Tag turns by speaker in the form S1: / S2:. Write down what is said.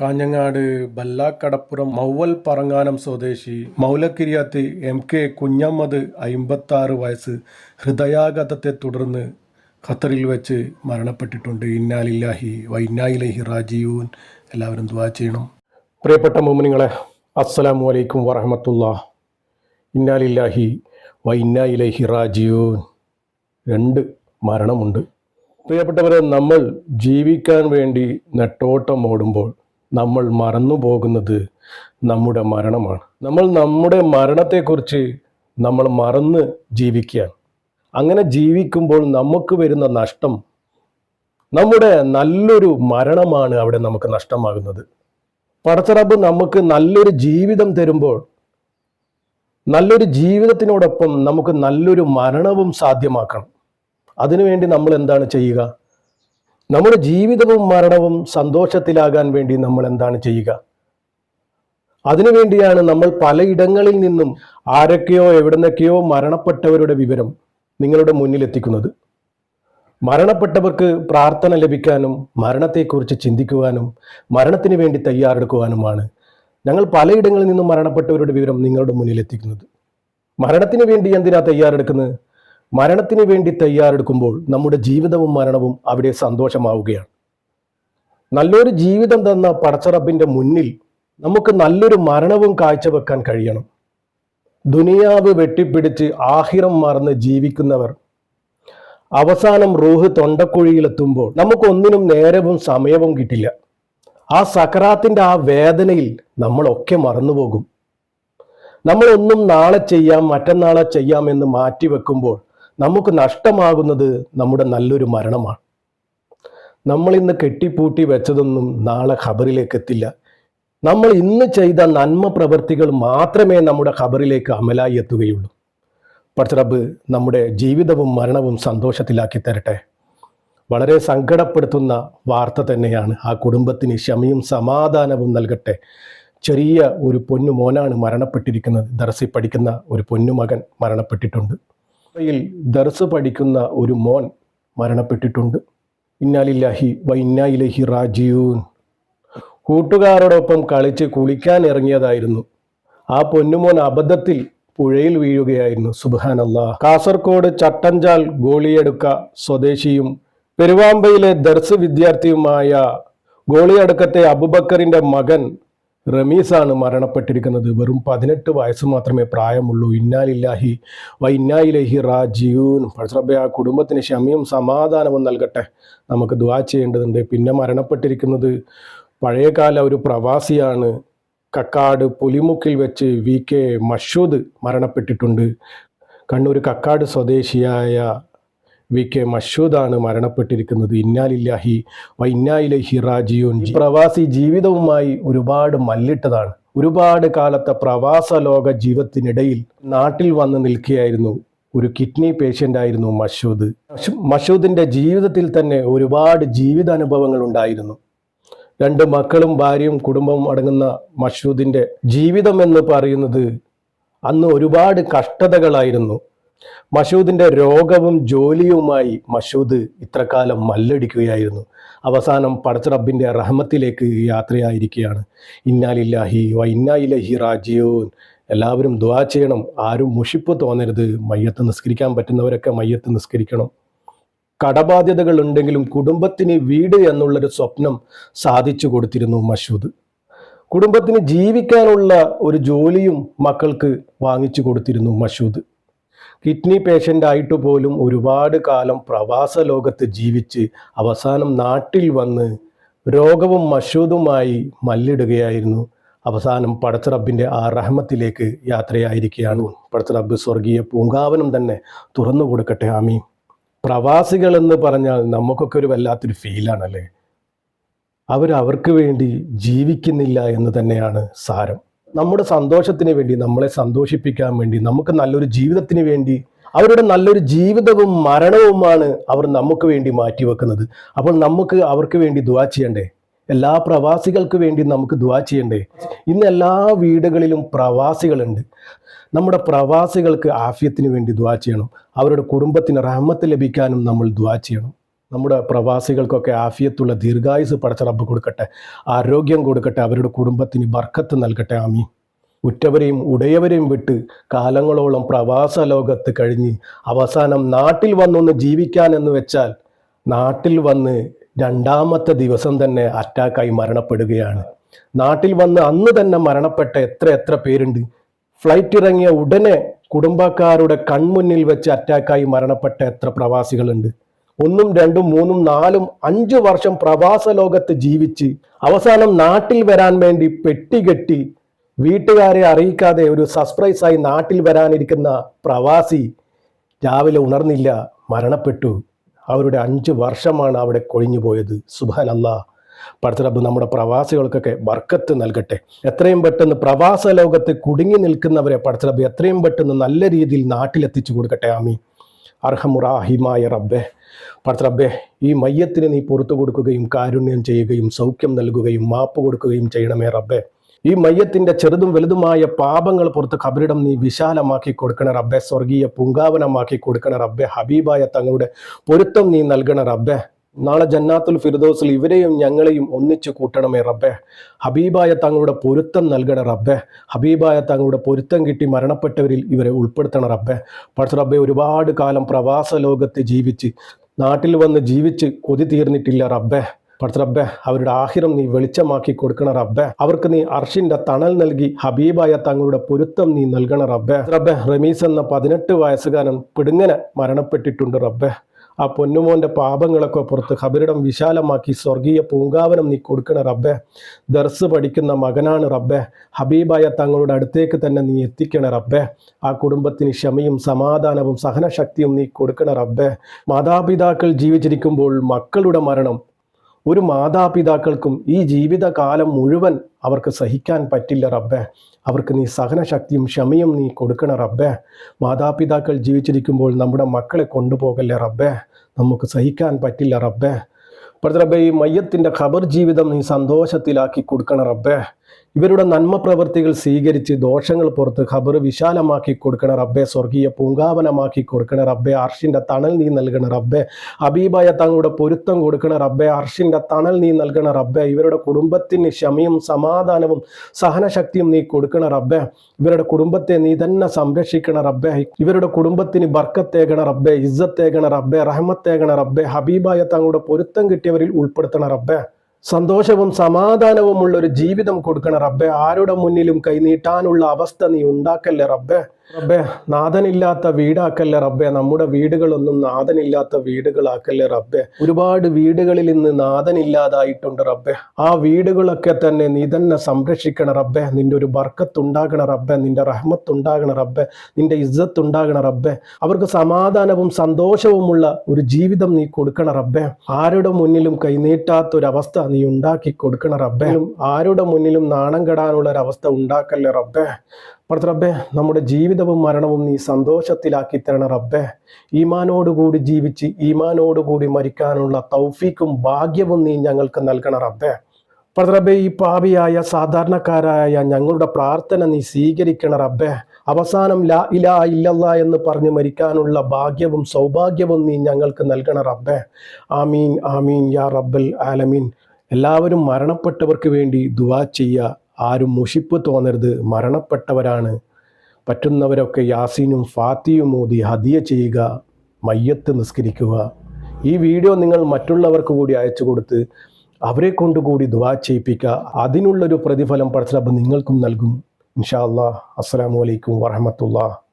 S1: കാഞ്ഞങ്ങാട് ബല്ലാക്കടപ്പുറം മൗവൽ പറങ്ങാനം സ്വദേശി Moulakkiriyath M K Kunhammad അയിമ്പത്താറ് വയസ്സ് ഹൃദയാഘാതത്തെ തുടർന്ന് ഖത്തറിൽ വെച്ച് മരണപ്പെട്ടിട്ടുണ്ട്. ഇന്നാലില്ലാഹി വൈന്നായിലഹി റാജീവൂൻ എല്ലാവരും ദുവാ ചെയ്യണം. പ്രിയപ്പെട്ട മോമിനിങ്ങളെ അസ്സലാമു അലൈക്കും വറഹമത്തുള്ള ഇന്നാലില്ലാഹി വൈന്നായിലഹി റാജീവൂൻ രണ്ട് മരണമുണ്ട്. പ്രിയപ്പെട്ടവരെ നമ്മൾ ജീവിക്കാൻ വേണ്ടി നെട്ടോട്ടം ഓടുമ്പോൾ നമ്മൾ മറന്നു പോകുന്നത് നമ്മുടെ മരണമാണ്. നമ്മൾ നമ്മുടെ മരണത്തെക്കുറിച്ച് നമ്മൾ മറന്ന് ജീവിക്കുകയാണ്. അങ്ങനെ ജീവിക്കുമ്പോൾ നമുക്ക് വരുന്ന നഷ്ടം നമ്മുടെ നല്ലൊരു മരണമാണ് അവിടെ നമുക്ക് നഷ്ടമാകുന്നത്. പടച്ചറബ് നമുക്ക് നല്ലൊരു ജീവിതം തരുമ്പോൾ നല്ലൊരു ജീവിതത്തിനോടൊപ്പം നമുക്ക് നല്ലൊരു മരണവും സാധ്യമാക്കണം. അതിനുവേണ്ടി നമ്മൾ എന്താണ് ചെയ്യുക? നമ്മുടെ ജീവിതവും മരണവും സന്തോഷത്തിലാകാൻ വേണ്ടി നമ്മൾ എന്താണ് ചെയ്യുക? അതിനുവേണ്ടിയാണ് നമ്മൾ പലയിടങ്ങളിൽ നിന്നും ആരൊക്കെയോ എവിടുന്നൊക്കെയോ മരണപ്പെട്ടവരുടെ വിവരം നിങ്ങളുടെ മുന്നിലെത്തിക്കുന്നത് മരണപ്പെട്ടവർക്ക് പ്രാർത്ഥന ലഭിക്കാനും മരണത്തെക്കുറിച്ച് ചിന്തിക്കുവാനും മരണത്തിന് വേണ്ടി തയ്യാറെടുക്കുവാനുമാണ് ഞങ്ങൾ പലയിടങ്ങളിൽ നിന്നും മരണപ്പെട്ടവരുടെ വിവരം നിങ്ങളുടെ മുന്നിലെത്തിക്കുന്നത് മരണത്തിന് വേണ്ടി എന്തിനാ തയ്യാറെടുക്കുന്നത്? മരണത്തിന് വേണ്ടി തയ്യാറെടുക്കുമ്പോൾ നമ്മുടെ ജീവിതവും മരണവും അവിടെ സന്തോഷമാവുകയാണ്. നല്ലൊരു ജീവിതം തന്ന പടച്ചറബിന്റെ മുന്നിൽ നമുക്ക് നല്ലൊരു മരണവും കാഴ്ചവെക്കാൻ കഴിയണം. ദുനിയാവ് വെട്ടിപ്പിടിച്ച് ആഹിറം മറന്ന് ജീവിക്കുന്നവർ അവസാനം റൂഹ് തൊണ്ടക്കുഴിയിലെത്തുമ്പോൾ നമുക്കൊന്നിനും നേരവും സമയവും കിട്ടില്ല. ആ സക്കറാത്തിന്റെ ആ വേദനയിൽ നമ്മളൊക്കെ മറന്നുപോകും. നമ്മളൊന്നും നാളെ ചെയ്യാം മറ്റന്നാളെ ചെയ്യാം എന്ന് മാറ്റിവെക്കുമ്പോൾ നമുക്ക് നഷ്ടമാകുന്നത് നമ്മുടെ നല്ലൊരു മരണമാണ്. നമ്മൾ ഇന്ന് കെട്ടിപ്പൂട്ടി വെച്ചതൊന്നും നാളെ ഖബറിലേക്ക് എത്തില്ല. നമ്മൾ ഇന്ന് ചെയ്ത നന്മ പ്രവൃത്തികൾ മാത്രമേ നമ്മുടെ ഖബറിലേക്ക് അമലായി എത്തുകയുള്ളൂ. പടച്ചറബ് നമ്മുടെ ജീവിതവും മരണവും സന്തോഷത്തിലാക്കി തരട്ടെ. വളരെ സങ്കടപ്പെടുത്തുന്ന വാർത്ത തന്നെയാണ്. ആ കുടുംബത്തിന് ക്ഷമയും സമാധാനവും നൽകട്ടെ. ചെറിയ ഒരു പൊന്നു മോനാണ് മരണപ്പെട്ടിരിക്കുന്നത്. ദർസി പഠിക്കുന്ന ഒരു പൊന്നുമകൻ മരണപ്പെട്ടിട്ടുണ്ട്. യിൽ ദർസ് പഠിക്കുന്ന ഒരു മോൻ മരണപ്പെട്ടിട്ടുണ്ട്. ഇന്നാലില്ലാഹി വൈന്നായിലഹി റാജീവൂൻ കൂട്ടുകാരോടൊപ്പം കളിച്ച് കുളിക്കാൻ ഇറങ്ങിയതായിരുന്നു. ആ പൊന്നുമോൻ അബദ്ധത്തിൽ പുഴയിൽ വീഴുകയായിരുന്നു. സുബാനല്ലാ കാസർകോട് ചട്ടഞ്ചാൽ ഗോളിയടുക്ക സ്വദേശിയും പെരുവാമ്പയിലെ ദർസ് വിദ്യാർത്ഥിയുമായ ഗോളിയടുക്കത്തെ അബുബക്കറിന്റെ മകൻ റമീസാണ് മരണപ്പെട്ടിരിക്കുന്നത്. വെറും പതിനെട്ട് വയസ്സ് മാത്രമേ പ്രായമുള്ളൂ. ഇന്നാലില്ലാഹി വ ഇന്നായിലഹി റാജീവൂൻ പഴസ്രബെ ആ കുടുംബത്തിന് ക്ഷമയും സമാധാനവും നൽകട്ടെ. നമുക്ക് ദുവാ ചെയ്യേണ്ടതുണ്ട്. പിന്നെ മരണപ്പെട്ടിരിക്കുന്നത് പഴയകാല ഒരു പ്രവാസിയാണ്. കക്കാട് പുലിമുക്കിൽ വെച്ച് വി കെ മഷൂദ് മരണപ്പെട്ടിട്ടുണ്ട്. കണ്ണൂർ കക്കാട് സ്വദേശിയായ വി കെ മഷൂദാണ് മരണപ്പെട്ടിരിക്കുന്നത്. ഇന്നാലില്ലാഹി വ ഇന്നായിലഹി റാജിയൂൻ പ്രവാസി ജീവിതവുമായി ഒരുപാട് മല്ലിട്ടതാണ്. ഒരുപാട് കാലത്തെ പ്രവാസ ലോക ജീവിതത്തിനിടയിൽ നാട്ടിൽ വന്ന് നിൽക്കുകയായിരുന്നു ഒരു കിഡ്നി പേഷ്യന്റ് ആയിരുന്നു മഷൂദ്. മഷൂദിന്റെ ജീവിതത്തിൽ തന്നെ ഒരുപാട് ജീവിതാനുഭവങ്ങൾ ഉണ്ടായിരുന്നു. രണ്ട് മക്കളും ഭാര്യയും കുടുംബവും അടങ്ങുന്ന മഷൂദിന്റെ ജീവിതം എന്ന് പറയുന്നത് അന്ന് ഒരുപാട് കഷ്ടതകളായിരുന്നു. മഷൂദിന്റെ രോഗവും ജോലിയുമായി മഷൂദ് ഇത്രകാലം മല്ലടിക്കുകയായിരുന്നു. അവസാനം പടച്ചറബിന്റെ റഹ്മത്തിലേക്ക് യാത്രയായിരിക്കുകയാണ്. ഇന്നാലില്ലാഹി വ ഇന്നായിലഹി റാജിയോൻ എല്ലാവരും ദ്വാ ചെയ്യണം. ആരും മുഷിപ്പ് തോന്നരുത്. മയ്യത്ത് നിസ്കരിക്കാൻ പറ്റുന്നവരൊക്കെ മയ്യത്ത് നിസ്കരിക്കണം. കടബാധ്യതകൾ ഉണ്ടെങ്കിലും കുടുംബത്തിന് വീട് എന്നുള്ളൊരു സ്വപ്നം സാധിച്ചു കൊടുത്തിരുന്നു മഷൂദ്. കുടുംബത്തിന് ജീവിക്കാനുള്ള ഒരു ജോലിയും മക്കൾക്ക് വാങ്ങിച്ചു കൊടുത്തിരുന്നു മഷൂദ്. കിഡ്നി പേഷ്യന്റ് ആയിട്ട് പോലും ഒരുപാട് കാലം പ്രവാസ ലോകത്ത് ജീവിച്ച് അവസാനം നാട്ടിൽ വന്ന് രോഗവും മഷൂദുമായി മല്ലിടുകയായിരുന്നു. അവസാനം പടച്ചറബിന്റെ ആ റഹ്മത്തിലേക്ക് യാത്രയായിരിക്കുകയാണ്. പടച്ചറബ് സ്വർഗീയ പൂങ്കാവനം തന്നെ തുറന്നു കൊടുക്കട്ടെ. ആമീ പ്രവാസികൾ എന്ന് പറഞ്ഞാൽ നമുക്കൊക്കെ ഒരു വല്ലാത്തൊരു ഫീലാണല്ലേ? അവർ അവർക്ക് വേണ്ടി ജീവിക്കുന്നില്ല എന്ന് തന്നെയാണ് സാരം. നമ്മുടെ സന്തോഷത്തിന് വേണ്ടി നമ്മളെ സന്തോഷിപ്പിക്കാൻ വേണ്ടി നമുക്ക് നല്ലൊരു ജീവിതത്തിന് വേണ്ടി അവരുടെ നല്ലൊരു ജീവിതവും മരണവുമാണ് അവർ നമുക്ക് വേണ്ടി മാറ്റിവെക്കുന്നത്. അപ്പോൾ നമുക്ക് അവർക്ക് വേണ്ടി ദുവാ ചെയ്യണ്ടേ? എല്ലാ പ്രവാസികൾക്ക് വേണ്ടി നമുക്ക് ദുവാ ചെയ്യണ്ടേ? ഇന്ന് എല്ലാ വീടുകളിലും പ്രവാസികളുണ്ട്. നമ്മുടെ പ്രവാസികൾക്ക് ആഫ്യത്തിന് വേണ്ടി ദുവാ ചെയ്യണം. അവരുടെ കുടുംബത്തിന് റഹ്മത്ത് ലഭിക്കാനും നമ്മൾ ദുവാ ചെയ്യണം. നമ്മുടെ പ്രവാസികൾക്കൊക്കെ ആഫിയത്തുള്ള ദീർഘായുസ് പടച്ച റബ്ബ് കൊടുക്കട്ടെ ആരോഗ്യം കൊടുക്കട്ടെ അവരുടെ കുടുംബത്തിന് ബർക്കത്ത് നൽകട്ടെ ആമി ഉറ്റവരെയും ഉടയവരെയും വിട്ട് കാലങ്ങളോളം പ്രവാസ ലോകത്ത് കഴിഞ്ഞ് അവസാനം നാട്ടിൽ വന്നൊന്ന് ജീവിക്കാൻ എന്ന് വെച്ചാൽ നാട്ടിൽ വന്ന് രണ്ടാമത്തെ ദിവസം തന്നെ അറ്റാക്കായി മരണപ്പെടുകയാണ്. നാട്ടിൽ വന്ന് അന്ന് തന്നെ മരണപ്പെട്ട എത്ര എത്ര പേരുണ്ട്? ഫ്ലൈറ്റ് ഇറങ്ങിയ ഉടനെ കുടുംബക്കാരുടെ കൺമുന്നിൽ വെച്ച് അറ്റാക്കായി മരണപ്പെട്ട എത്ര പ്രവാസികളുണ്ട്? ഒന്നും രണ്ടും മൂന്നും നാലും അഞ്ചു വർഷം പ്രവാസ ലോകത്ത് ജീവിച്ച് അവസാനം നാട്ടിൽ വരാൻ വേണ്ടി പെട്ടികെട്ടി വീട്ടുകാരെ അറിയിക്കാതെ ഒരു സർപ്രൈസായി നാട്ടിൽ വരാനിരിക്കുന്ന പ്രവാസി രാവിലെ ഉണർന്നില്ല മരണപ്പെട്ടു. അവരുടെ അഞ്ച് വർഷമാണ് അവിടെ കൊഴിഞ്ഞു പോയത്. സുബാൻ അല്ലാ നമ്മുടെ പ്രവാസികൾക്കൊക്കെ ബർക്കത്ത് നൽകട്ടെ. എത്രയും പെട്ടെന്ന് പ്രവാസ ലോകത്ത് കുടുങ്ങി നിൽക്കുന്നവരെ പടത്തറബ് എത്രയും പെട്ടെന്ന് നല്ല രീതിയിൽ നാട്ടിലെത്തിച്ചു കൊടുക്കട്ടെ. ആമി അർഹമുറാഹിമായ റബ്ബെ. പടത്തറബ്ബെ ഈ മയ്യത്തിന് നീ പുറത്തു കൊടുക്കുകയും കാരുണ്യം ചെയ്യുകയും സൗഖ്യം നൽകുകയും മാപ്പ് കൊടുക്കുകയും ചെയ്യണമേ റബ്ബെ. ഈ മയ്യത്തിന്റെ ചെറുതും വലുതുമായ പാപങ്ങൾ പുറത്ത് കബറിടം നീ വിശാലമാക്കി കൊടുക്കണ റബ്ബെ. സ്വർഗീയ പൂങ്കാവനമാക്കി കൊടുക്കണ റബ്ബെ. ഹബീബായ തങ്ങളുടെ പൊരുത്തം നീ നൽകണ റബ്ബെ. നാളെ ജന്നാത്തുൽ ഫിർദോസിൽ ഇവരെയും ഞങ്ങളെയും ഒന്നിച്ചു കൂട്ടണമേ റബ്ബെ. ഹബീബായ തങ്ങളുടെ പൊരുത്തം നൽകണ റബ്ബെ. ഹബീബായ തങ്ങളുടെ പൊരുത്തം കിട്ടി മരണപ്പെട്ടവരിൽ ഇവരെ ഉൾപ്പെടുത്തണ റബ്ബെ. പഠിച്ച റബ്ബെ ഒരുപാട് കാലം പ്രവാസ ലോകത്ത് ജീവിച്ച് നാട്ടിൽ വന്ന് ജീവിച്ച് കൊതി തീർന്നിട്ടില്ല റബ്ബെ. പടച്ച റബ്ബെ അവരുടെ ആഹിരം നീ വെളിച്ചമാക്കി കൊടുക്കണ റബ്ബെ. അവർക്ക് നീ അർഷിന്റെ തണൽ നൽകി ഹബീബായ തങ്ങളുടെ പൊരുത്തം നീ നൽകണ റബ്ബെ. റബ്ബെ റമീസ് എന്ന പതിനെട്ട് വയസ്സുകാരൻ പിടുങ്ങനെ മരണപ്പെട്ടിട്ടുണ്ട് റബ്ബെ. ആ പൊന്നുമോന്റെ പാപങ്ങളൊക്കെ പുറത്ത് ഖബറിടം വിശാലമാക്കി സ്വർഗീയ പൂങ്കാവനം നീ കൊടുക്കണ റബ്ബെ. ദർസ് പഠിക്കുന്ന മകനാണ് റബ്ബെ. ഹബീബായ തങ്ങളുടെ അടുത്തേക്ക് തന്നെ നീ എത്തിക്കണ റബ്ബെ. ആ കുടുംബത്തിന് ക്ഷമയും സമാധാനവും സഹനശക്തിയും നീ കൊടുക്കണ റബ്ബെ. മാതാപിതാക്കൾ ജീവിച്ചിരിക്കുമ്പോൾ മക്കളുടെ മരണം ഒരു മാതാപിതാക്കൾക്കും ഈ ജീവിതകാലം മുഴുവൻ അവർക്ക് സഹിക്കാൻ പറ്റില്ല റബ്ബേ. അവർക്ക് നീ സഹനശക്തിയും ക്ഷമയും നീ കൊടുക്കണ റബ്ബേ. മാതാപിതാക്കൾ ജീവിച്ചിരിക്കുമ്പോൾ നമ്മുടെ മക്കളെ കൊണ്ടുപോകല്ലേ റബ്ബേ. നമുക്ക് സഹിക്കാൻ പറ്റില്ല റബ്ബേ. പക്ഷേ റബ്ബേ ഈ മയ്യത്തിന്റെ ഖബർ ജീവിതം നീ സന്തോഷത്തിലാക്കി കൊടുക്കണ റബ്ബെ. ഇവരുടെ നന്മ പ്രവൃത്തികൾ സ്വീകരിച്ച് ദോഷങ്ങൾ പുറത്ത് ഖബർ വിശാലമാക്കി കൊടുക്കണ റബ്ബെ സ്വർഗീയ പൂങ്കാവനമാക്കി കൊടുക്കണ റബ്ബെ അർഷിന്റെ തണൽ നീ നൽകണ റബ്ബെ അബീബായ തങ്ങളുടെ പൊരുത്തം കൊടുക്കണ റബ്ബെ അർഷിന്റെ തണൽ നീ നൽകണ റബ്ബെ ഇവരുടെ കുടുംബത്തിന് ക്ഷമയും സമാധാനവും സഹനശക്തിയും നീ കൊടുക്കണ റബ്ബെ ഇവരുടെ കുടുംബത്തെ നീ തന്നെ സംരക്ഷിക്കണ റബ്ബെ ഇവരുടെ കുടുംബത്തിന് ബർക്കത്തേകണ റബ്ബെ ഇസ്സത്തേകണ റബ്ബെ റഹ്മത്തേകണ റബ്ബെ ഹബീബായ തങ്ങളുടെ പൊരുത്തം കിട്ടിയവരിൽ ഉൾപ്പെടുത്തണ റബ്ബെ. സന്തോഷവും സമാധാനവുമുള്ള ഒരു ജീവിതം കൊടുക്കണം റബ്ബെ. ആരുടെ മുന്നിലും കൈനീട്ടാനുള്ള അവസ്ഥ നീ ഉണ്ടാക്കല്ലേ റബ്ബെ? റബ്ബെ നാഥനില്ലാത്ത വീടാക്കല്ലേ റബ്ബെ? നമ്മുടെ വീടുകളൊന്നും നാഥനില്ലാത്ത വീടുകളാക്കല്ലേ റബ്ബെ? ഒരുപാട് വീടുകളിൽ ഇന്ന് നാഥനില്ലാതായിട്ടുണ്ട് റബ്ബെ. ആ വീടുകളൊക്കെ തന്നെ നീ തന്നെ സംരക്ഷിക്കണ റബ്ബെ. നിന്റെ ഒരു ബർക്കത്ത് ഉണ്ടാകണ റബ്ബെ. നിന്റെ റഹ്മത്ത് ഉണ്ടാകണ റബ്ബെ. നിന്റെ ഇജ്ജത്ത് ഉണ്ടാകണ റബ്ബെ. അവർക്ക് സമാധാനവും സന്തോഷവുമുള്ള ഒരു ജീവിതം നീ കൊടുക്കണ റബ്ബെ. ആരുടെ മുന്നിലും കൈനീട്ടാത്ത ഒരു അവസ്ഥ നീ ഉണ്ടാക്കി കൊടുക്കണ റബ്ബെ. ആരുടെ മുന്നിലും നാണം കെടാനുള്ള ഒരവസ്ഥ ഉണ്ടാക്കല്ലേ റബ്ബെ? പടത്ത റബ്ബെ നമ്മുടെ ജീവിതവും മരണവും നീ സന്തോഷത്തിലാക്കി തരണ റബ്ബെ. ഈമാനോടുകൂടി ജീവിച്ച് ഈമാനോടുകൂടി മരിക്കാനുള്ള തൗഫീക്കും ഭാഗ്യവും നീ ഞങ്ങൾക്ക് നൽകണ റബ്ബെ. റബ്ബേ ഈ പാപിയായ സാധാരണക്കാരായ ഞങ്ങളുടെ പ്രാർത്ഥന നീ സ്വീകരിക്കണ റബ്ബെ. അവസാനം ലാ ഇലാ ഇല്ലല്ല എന്ന് പറഞ്ഞ് മരിക്കാനുള്ള ഭാഗ്യവും സൗഭാഗ്യവും നീ ഞങ്ങൾക്ക് നൽകണ റബ്ബെ. ആമീൻ ആമീൻ യാ റബ്ബൽ ആലമീൻ. എല്ലാവരും മരണപ്പെട്ടവർക്ക് വേണ്ടി ദുവാ ചെയ്യുക. ആരും മുഷിപ്പ് തോന്നരുത്. മരണപ്പെട്ടവരാണ്. പറ്റുന്നവരൊക്കെ യാസീനും ഫാത്തിയും മോദി ഹദിയ ചെയ്യുക മയ്യത്ത് നിസ്കരിക്കുക. ഈ വീഡിയോ നിങ്ങൾ മറ്റുള്ളവർക്ക് കൂടി അയച്ചു കൊടുത്ത് അവരെ കൊണ്ടുകൂടി ദുവാ ചെയ്യിപ്പിക്കുക. അതിനുള്ളൊരു പ്രതിഫലം പടച്ചറബ് നിങ്ങൾക്കും നൽകും. ഇൻഷാ അല്ലാ അസ്സാം അലൈക്കും വറഹമത്തുള്ള